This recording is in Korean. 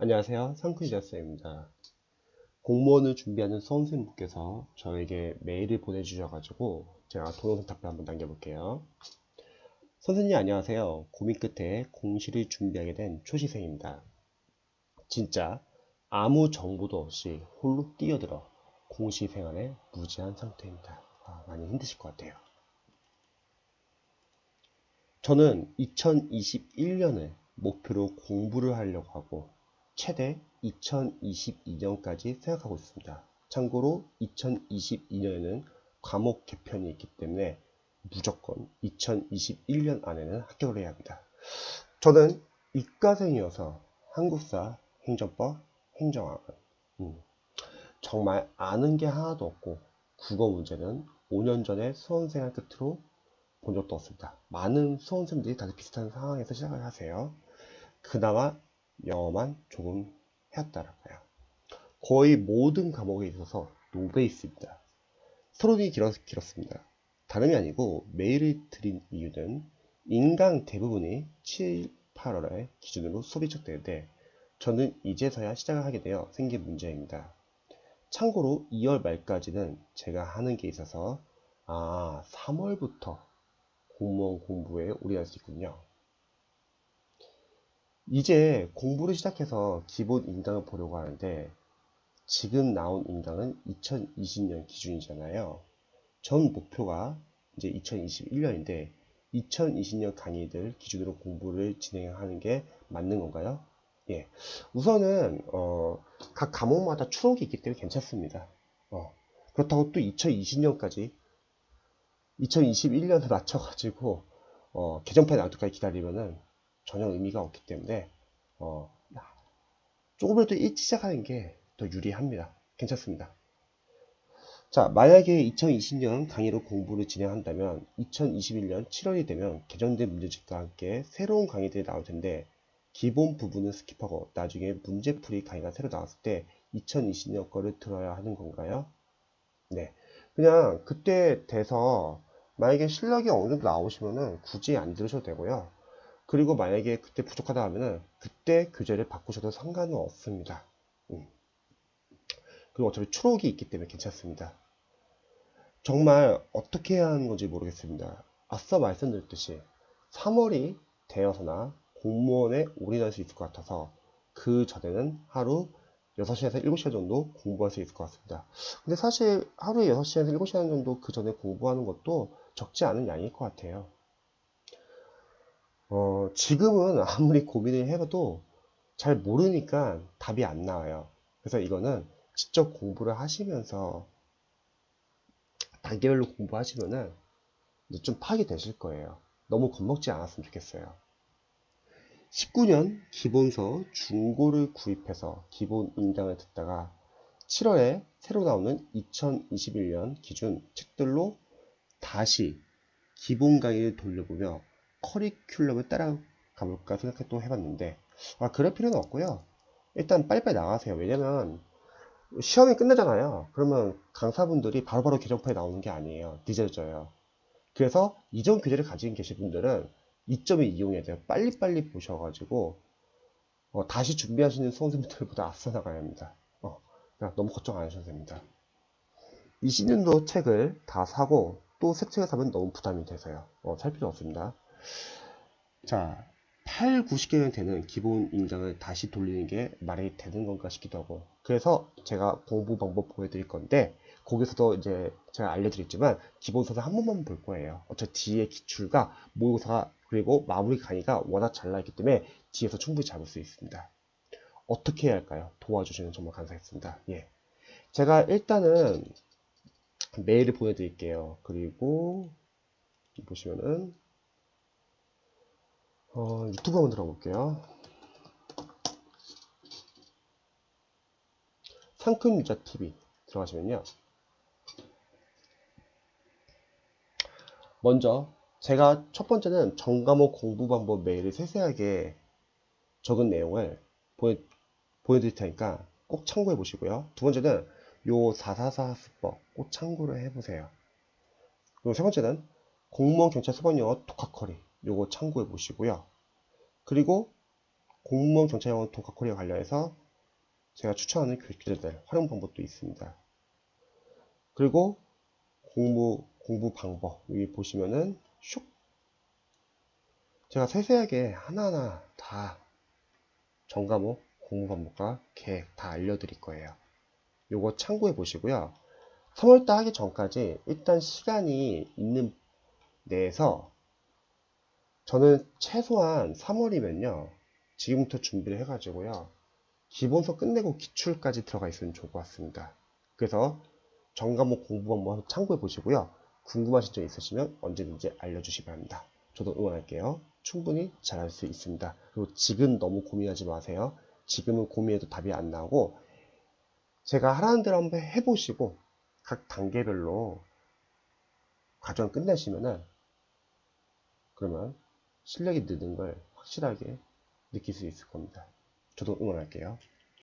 안녕하세요. 상크리자스입니다. 공무원을 준비하는 선생님께서 저에게 메일을 보내주셔가지고 제가 동영상 답변 한번 남겨볼게요. 선생님 안녕하세요. 고민 끝에 공시를 준비하게 된 초시생입니다. 진짜 아무 정보도 없이 홀로 뛰어들어 공시 생활에 무지한 상태입니다. 아, 많이 힘드실 것 같아요. 저는 2021년을 목표로 공부를 하려고 하고 최대 2022년까지 생각하고 있습니다. 참고로 2022년에는 과목 개편이 있기 때문에 무조건 2021년 안에는 합격을 해야 합니다. 저는 이과생이어서 한국사, 행정법, 행정학은 음, 정말 아는 게 하나도 없고 국어 문제는 5년 전에 수험생활 끝으로 본 적도 없습니다. 많은 수험생들이 다들 비슷한 상황에서 시작을 하세요. 그나마 영어만 조금 해왔다랄까요. 거의 모든 과목에 있어서 노베이스입니다. 서론이 길었, 길었 습니다. 다름이 아니고 메일을 드린 이유는 인강 대부분이 7, 8월에 기준으로 수업이 시작되는데 저는 이제서야 시작을 하게 되어 생긴 문제입니다. 참고로 2월 말까지는 제가 하는 게 있어서 아 3월부터 공무원 공부에 올인할 수 있군요. 이제 공부를 시작해서 기본 인강을 보려고 하는데 지금 나온 인강은 2020년 기준이잖아요. 전 목표가 이제 2021년인데 2020년 강의들 기준으로 공부를 진행하는 게 맞는 건가요? 예. 우선은 어, 각 과목마다 추록이 있기 때문에 괜찮습니다. 어, 그렇다고 또 2020년까지 2021년에 맞춰가지고 어, 개정판 나올 때까지 기다리면은 전혀 의미가 없기 때문에 어, 조금이라도 일찍 시작하는 게 더 유리합니다. 괜찮습니다. 자, 만약에 2020년 강의로 공부를 진행한다면 2021년 7월이 되면 개정된 문제집과 함께 새로운 강의들이 나올 텐데 기본 부분은 스킵하고 나중에 문제풀이 강의가 새로 나왔을 때 2020년 거를 들어야 하는 건가요? 네. 그냥 그때 돼서 만약에 실력이 어느 정도 나오시면은 굳이 안 들으셔도 되고요. 그리고 만약에 그때 부족하다 하면은 그때 교재를 바꾸셔도 상관은 없습니다. 음. 그리고 어차피 추록이 있기 때문에 괜찮습니다. 정말 어떻게 해야 하는 건지 모르겠습니다. 앞서 말씀드렸듯이 3월이 되어서나 공무원에 올인할 수 있을 것 같아서 그 전에는 하루 6시간에서 7시간 정도 공부할 수 있을 것 같습니다. 근데 사실 하루에 6시간에서 7시간 정도 그 전에 공부하는 것도 적지 않은 양일 것 같아요. 어, 지금은 아무리 고민을 해봐도 잘 모르니까 답이 안 나와요. 그래서 이거는 직접 공부를 하시면서 단계별로 공부하시면은 좀 파악이 되실 거예요. 너무 겁먹지 않았으면 좋겠어요. 19년 기본서 중고를 구입해서 기본 인강을 듣다가 7월에 새로 나오는 2021년 기준 책들로 다시 기본 강의를 돌려보며 커리큘럼을 따라가 볼까 생각해 또 해봤는데 아 그럴 필요는 없고요. 일단 빨리빨리 나가세요. 왜냐면 시험이 끝나잖아요. 그러면 강사분들이 바로바로 개정판에 나오는 게 아니에요. 늦어져요. 그래서 이전 교재를 가지고 계신 분들은 이점을 이용해야 돼요. 빨리빨리 보셔가지고 어, 다시 준비하시는 수험생분들보다 앞서 나가야 합니다. 어, 너무 걱정 안 하셔도 됩니다. 20년도 책을 다 사고 또 새 책을 사면 너무 부담이 돼서요. 어, 살 필요 없습니다 자, 8, 90개는 되는 기본 인강을 다시 돌리는 게 말이 되는 건가 싶기도 하고. 그래서 제가 공부 방법 보여드릴 건데 거기서도 이제 제가 알려드렸지만 기본서를 한 번만 볼 거예요. 어차피 뒤에 기출과 모의고사가 그리고 마무리 강의가 워낙 잘 나있기 때문에 뒤에서 충분히 잡을 수 있습니다. 어떻게 해야 할까요? 도와주시면 정말 감사하겠습니다. 예. 제가 일단은 메일을 보내드릴게요. 그리고 보시면은 어, 유튜브 한번 들어볼게요. 상큼 유자TV 들어가시면요. 먼저 제가 첫 번째는 전과목 공부 방법 메일을 세세하게 적은 내용을 보여, 보여드릴 테니까 꼭 참고해 보시고요. 두 번째는 요 444 학습법 꼭 참고를 해보세요. 그리고 세 번째는 공무원 경찰 수반영어 독학커리 요거 참고해 보시고요. 그리고 공무원 경찰영어 통과 코리아 관련해서 제가 추천하는 교재들 활용 방법도 있습니다. 그리고 공부 공부 방법 여기 보시면은 슉 제가 세세하게 하나하나 다 전과목 공부 방법과 계획 다 알려드릴 거예요. 요거 참고해 보시고요. 3월달 하기 전까지 일단 시간이 있는 내에서 저는 최소한 3월이면요. 지금부터 준비를 해가지고요. 기본서 끝내고 기출까지 들어가 있으면 좋을 것 같습니다. 그래서 전과목 공부 한번 참고해 보시고요. 궁금하신 점 있으시면 언제든지 알려주시기 바랍니다. 저도 응원할게요. 충분히 잘할 수 있습니다. 그리고 지금 너무 고민하지 마세요. 지금은 고민해도 답이 안 나오고 제가 하라는 대로 한번 해보시고 각 단계별로 과정 끝내시면은 그러면 실력이 느는 걸 확실하게 느낄 수 있을 겁니다. 저도 응원할게요.